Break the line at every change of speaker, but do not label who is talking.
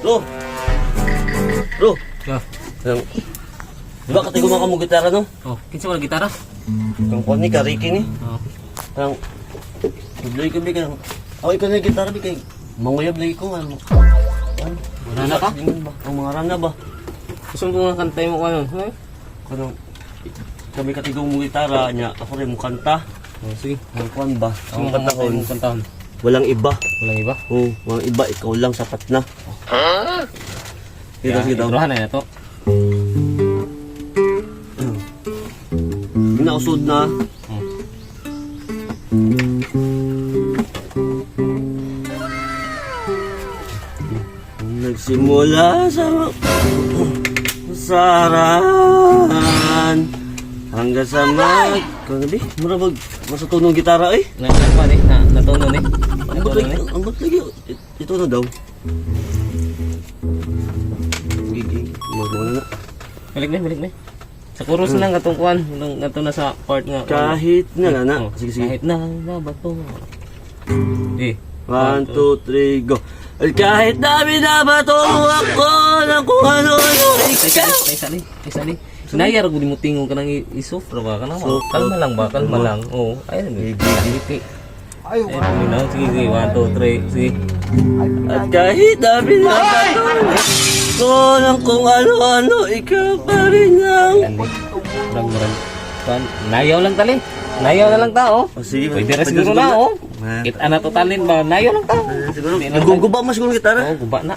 Bro. Bro.
Yeah.
Di ba katigo ka mo gitara no?
Oh, kinsa wala gitara?
Ang kuan ni ka Ricky ni.
Oh.
Ang Tuloy ko bi ka. Ako ikaw na gitara bi kay manguyab lagi ko ano. Ano?
Wala na ka?
Ang mga rana ba?
Gusto mo nga kantay mo ano? Eh?
Kano kami katigo mo gitara nya ako rin mo kanta.
Oh, sige.
Ang kuan ba?
Ang kanta ko.
Walang iba.
Walang iba.
Oo, walang iba ikaw lang sapat na. Sige daw, sige daw.
Ibrahan na ito.
Inausod na.
Hmm.
Nagsimula sa saran hanggang sa mag... Kano bi? Marabag masutunong gitara eh.
Na na pa eh. Na natunon eh.
Ang ba't lagi?
eh.
Lagi? It- Ito na daw. Gigi. Magmuna na.
Balik na, balik na. Sa chorus na lang katong kuan, yung nato na sa part nga.
Kahit na na na.
Oh,
Sige, sige.
Kahit na na ba to? Eh.
One, two, three, go. At kahit na binabato ako ng kung ano-ano ikaw.
ay sali, ay sali. Sinayar ko di mo tingog ka nang isufra ba ka na?
So,
kalma lang ba? Kalma lang. Oo. Ayun.
Sige.
Kahiti. Ayun. Ayun. Sige, sige. One, two, three. Sige.
At kahit na binabato ko ng kung ano-ano ikaw pa rin ang...
Murag. Kuan, Nayaw lang tali. Nayaw na lang tao.
Oh, sige.
Pwede rin siguro na, oh.
Ah.
Kita na totalin ba? Nayaw lang tao.
Ah, Siguro, naguguba mo siguro gitara.
Oo, guba na.